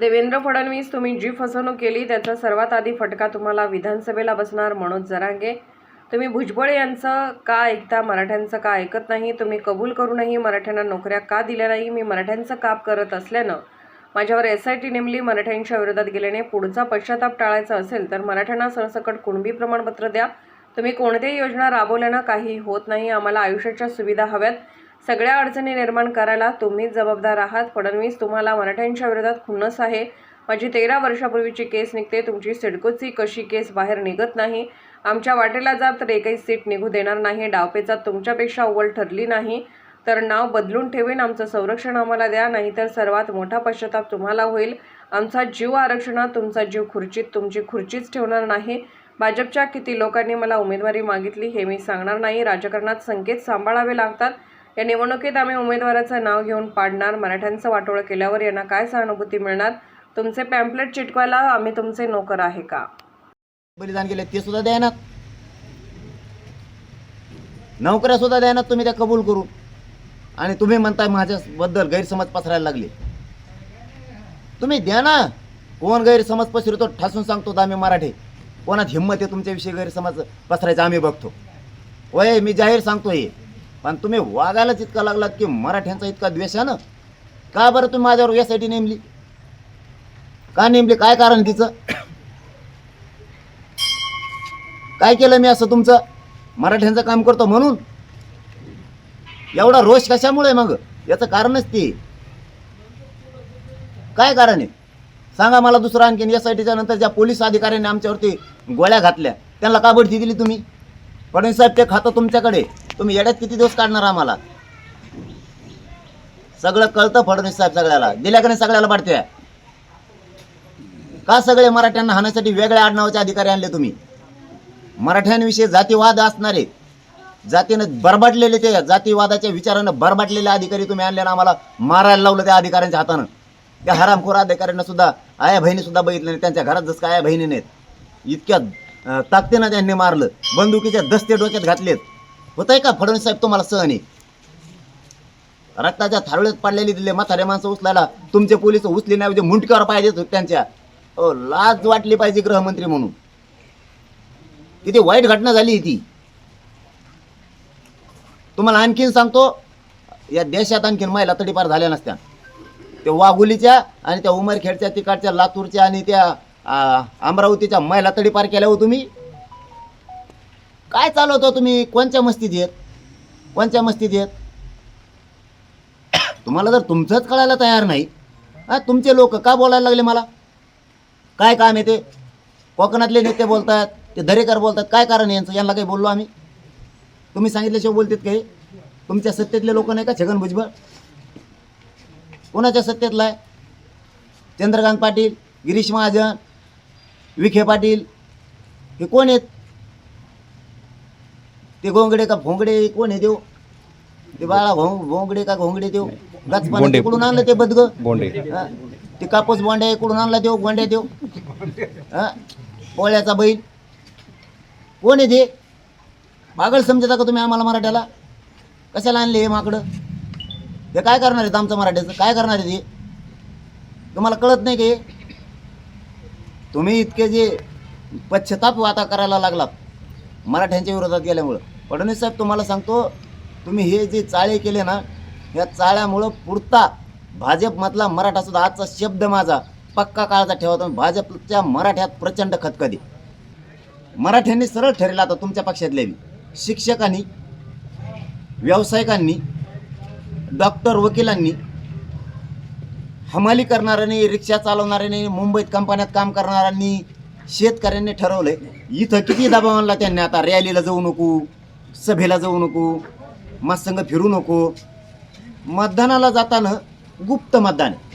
देवेंद्र फडणवीस तुम्ही जी फसवणूक केली त्याचा सर्वात आधी फटका तुम्हाला विधानसभेला बसणार मनोज जरांगे. तुम्ही भुजबळ यांचं का ऐकता मराठ्यांचं का ऐकत नाही? तुम्ही कबूल करूनही मराठ्यांना नोकऱ्या का दिल्या नाही? मी मराठ्यांचं काप करत असल्यानं माझ्यावर एस आय टी नेमली मराठ्यांच्या विरोधात गेल्याने पुढचा पश्चाताप टाळायचा असेल तर मराठ्यांना सरसकट कुणबी प्रमाणपत्र द्या. तुम्ही कोणत्याही योजना राबवल्यानं काही होत नाही. आम्हाला आयुष्याच्या सुविधा हव्यात. सगळ्या अडचणी निर्माण करायला तुम्हीच जबाबदार आहात. फडणवीस तुम्हाला मराठ्यांच्या विरोधात खुन्नस आहे. माझी तेरा वर्षापूर्वीची केस निघते. तुमची सिडकोची कशी केस बाहेर निघत नाही? आमच्या वाटेला जा तर एकही सीट निघू देणार नाही. डावपेचा तुमच्यापेक्षा अव्वल ठरली नाही. तर नाव बदलून ठेवेन. आमचं संरक्षण आम्हाला द्या. नाहीतर सर्वात मोठा पश्चाताप तुम्हाला होईल. आमचा जीव आरक्षणात तुमचा जीव खुर्चीत. तुमची खुर्चीच ठेवणार नाही. भाजपच्या किती लोकांनी मला उमेदवारी मागितली हे मी सांगणार नाही. राजकारणात संकेत सांभाळावे लागतात. या निवडणुकीत आम्ही उमेदवाराचं नाव घेऊन पाडणार मराठ्यांचं वाटोळं केल्यावर यांना काय सहानुभूती मिळणार? तुमचे पॅम्पलेट चिटकवायला आम्ही तुमचे नोकर आहे का? बलिदान केले ते सुद्धा द्या ना नोकऱ्या सुद्धा ना तुम्ही त्या कबूल करू आणि तुम्ही म्हणताय माझ्याबद्दल गैरसमज पसरायला लागले. तुम्ही द्या ना. कोण गैरसमज पसरतो ठासून सांगतो आम्ही मराठी. कोणात हिंमत आहे तुमच्याविषयी गैरसमज पसरायचा आम्ही बघतो. वय मी जाहीर सांगतो हे पण तुम्ही वागायलाच इतका लागलात की मराठ्यांचा इतका द्वेष आहे ना? का बरं तुम्ही माझ्यावर यासाठी नेमली? का नेमली? काय कारण तिचं? काय केलं मी असं तुमचं? मराठ्यांचं काम करतो म्हणून? एवढा रोष कशामुळे मग? याचं कारणच ते. काय कारण आहे? सांगा मला दुसरं आणखीन. एस आय टीच्या नंतर ज्या पोलीस अधिकाऱ्यांनी आमच्यावरती गोळ्या घातल्या त्यांना का बढती दिली तुम्ही? फडणवीस साहेब ते खातं तुमच्याकडे. तुम्ही येड्यात किती दिवस काढणार आम्हाला? सगळं कळतं फडणवीस साहेब सगळ्याला. दिल्या का नाही सगळ्याला वाटते का सगळे मराठ्यांना हाण्यासाठी वेगळ्या आडनावाचे अधिकारी आणले तुम्ही? मराठ्यांविषयी जातीवाद असणारे जातीनं बरबाटलेले ते जातीवादाच्या विचारानं बरबाटलेले अधिकारी तुम्ही आणले ना आम्हाला मारायला लावलं त्या अधिकाऱ्यांच्या हातानं. त्या हरामखोर अधिकाऱ्यांना सुद्धा आया बहिणी सुद्धा बघितलं नाही. त्यांच्या घरात जसं आया बहिणी नाहीत. इतक्या ताकदीनं त्यांनी मारलं. बंदुकीच्या दस्ते डोक्यात घातलेत. होतंय का? फडणवीस साहेब तुम्हाला आहे. रक्ताच्या थारोळ्यात पडलेली दिले म्हातारे माणसं उचलायला तुमचे पोलीस उचले नाही म्हणजे मुंडक्यावर त्यांच्या. हो लाज वाटली पाहिजे गृहमंत्री म्हणून. किती वाईट घटना झाली ती. तुम्हाला आणखीन सांगतो या देशात आणखीन महिला तडीपार झाल्या नसत्या. त्या वाघुलीच्या आणि त्या उमरखेडच्या तिकडच्या लातूरच्या आणि त्या अमरावतीच्या महिला तडीपार केल्यावर हो तुम्ही. काय चालवतो तुम्ही? कोणत्या मस्तीत येत कोणत्या मस्तीत येत तुम्हाला जर तुमचंच कळायला तयार नाही हा तुमचे लोक का बोलायला लागले मला? काय काम आहे ते? कोकणातले नेते बोलतात ते दरेकर बोलतात काय कारण आहे यांचं? यांना काही बोललो आम्ही? तुम्ही सांगितल्याशिवाय बोलतात काही? तुमच्या सत्तेतले लोक नाही का छगन भुजबळ? कोणाच्या सत्तेतला आहे? चंद्रकांत पाटील गिरीश महाजन विखे पाटील हे कोण आहेत? ते गोंगडे का भोंगडे कोण आहे देव? ते बाळा भोंगडे का घोंगडे देव? गचपाने तिकडून आणलं ते बदग? बोंडे? ते कापूस बोंड्या इकडून आणला देव? गोंड्या देव. हा? पोळ्याचा बैल. कोण आहे ते? पागल समजता का तुम्ही आम्हाला मराठ्याला? कशाला आणले हे माकडं? हे काय करणार आहेत आमचं मराठ्याचं? काय करणार आहे ते तुम्हाला कळत नाही का हे? तुम्ही इतके जे पश्चाताप आता करायला लागलात मराठ्यांच्या विरोधात गेल्यामुळं. फडणवीस साहेब तुम्हाला सांगतो तुम्ही हे जे चाळे केले ना या चाळ्यामुळं पुरता भाजपमधला मराठा सुद्धा आजचा शब्द माझा पक्का काळाचा ठेवतो भाजपच्या मराठ्यात प्रचंड खतखदी मराठ्यांनी सरळ ठरला आता तुमच्या पक्षातल्या बी. शिक्षकांनी व्यावसायिकांनी डॉक्टर वकिलांनी हमाली करणाऱ्यांनी रिक्षा चालवणाऱ्यांनी मुंबईत कंपन्यात काम करणाऱ्यांनी शेतकऱ्यांनी ठरवलंय इथं किती दबाव आणला त्यांनी आता? रॅलीला जाऊ नको. सभेला जाऊ नको मस्त संघ फिरू नको मतदानाला जाताना गुप्त मतदान आहे.